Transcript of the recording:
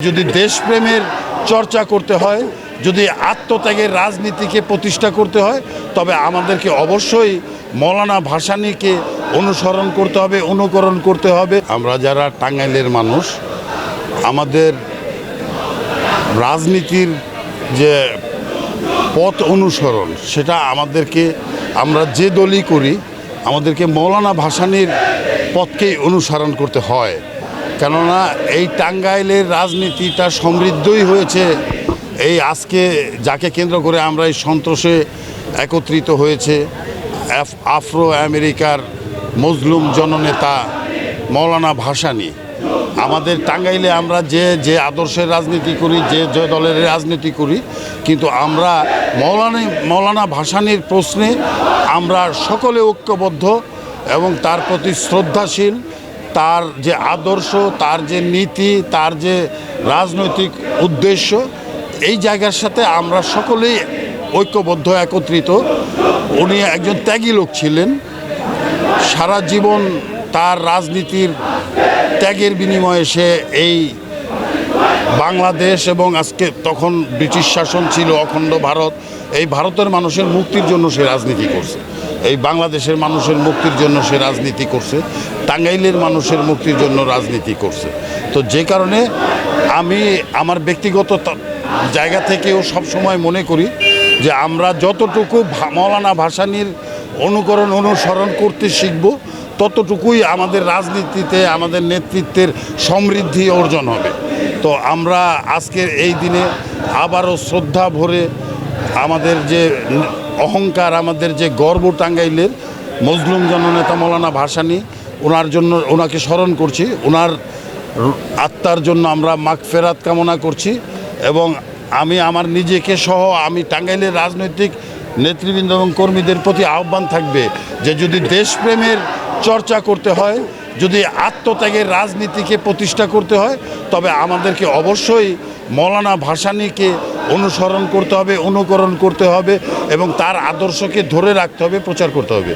যদি দেশপ্রেমের চর্চা করতে হয়, যদি আত্মত্যাগের রাজনীতিকে প্রতিষ্ঠা করতে হয়, তবে আমাদেরকে অবশ্যই মৌলানা ভাসানিকে অনুসরণ করতে হবে, অনুকরণ করতে হবে। আমরা যারা টাঙ্গাইলের মানুষ, আমাদের রাজনীতির যে পথ অনুসরণ, সেটা আমাদেরকে, আমরা যে দলই করি, আমাদেরকে মৌলানা ভাসানির পথকেই অনুসরণ করতে হয়। কেননা এই টাঙ্গাইলের রাজনীতিটা সমৃদ্ধই হয়েছে। এই আজকে যাকে কেন্দ্র করে আমরা এই সন্ত্রাসে একত্রিত হয়েছে, আফ- আফ্রো আমেরিকার মজলুম জননেতা মৌলানা ভাসানী। আমাদের টাঙ্গাইলে আমরা যে যে আদর্শের রাজনীতি করি, যে যে দলের রাজনীতি করি, কিন্তু আমরা মৌলানা মৌলানা ভাসানির প্রশ্নে আমরা সকলে ঐক্যবদ্ধ এবং তার প্রতি শ্রদ্ধাশীল তার যে আদর্শ, তার যে নীতি, তার যে রাজনৈতিক উদ্দেশ্য, এই জায়গার সাথে আমরা সকলেই ঐক্যবদ্ধ, একত্রিত। উনি একজন ত্যাগী লোক ছিলেন। সারা জীবন তার রাজনীতির ত্যাগের বিনিময়ে সে এই বাংলাদেশ এবং আজকে তখন ব্রিটিশ শাসন ছিল অখণ্ড ভারত, এই ভারতের মানুষের মুক্তির জন্য সে রাজনীতি করছে। এই বাংলাদেশের মানুষের মুক্তির জন্য সে রাজনীতি করছে, টাঙ্গাইলের মানুষের মুক্তির জন্য রাজনীতি করছে। তো যে কারণে আমি আমার ব্যক্তিগত জায়গা থেকেও সবসময় মনে করি যে আমরা যতটুকু মৌলানা ভাসানির অনুকরণ অনুসরণ করতে শিখব, ততটুকুই আমাদের রাজনীতিতে, আমাদের নেতৃত্বের সমৃদ্ধি অর্জন হবে। তো আমরা আজকের এই দিনে আবারও শ্রদ্ধা ভরে আমাদের যে অহংকার, আমাদের যে গর্ব টাঙ্গাইলের মজলুম জননেতা মৌলানা ভাসানী, ওনার জন্য ওনাকে স্মরণ করছি। ওনার আত্মার জন্য আমরা মাগফেরাত কামনা করছি এবং আমি আমার নিজেকে সহ আমি টাঙ্গাইলের রাজনৈতিক নেতৃবৃন্দ এবং কর্মীদের প্রতি আহ্বান থাকবে যে যদি দেশপ্রেমের চর্চা করতে হয় যদি আত্মত্যাগের রাজনীতিকে প্রতিষ্ঠা করতে হয়, তবে আমাদেরকে অবশ্যই মৌলানা ভাসানিকে অনুসরণ করতে হবে, অনুকরণ করতে হবে এবং তার আদর্শকে ধরে রাখতে হবে, প্রচার করতে হবে।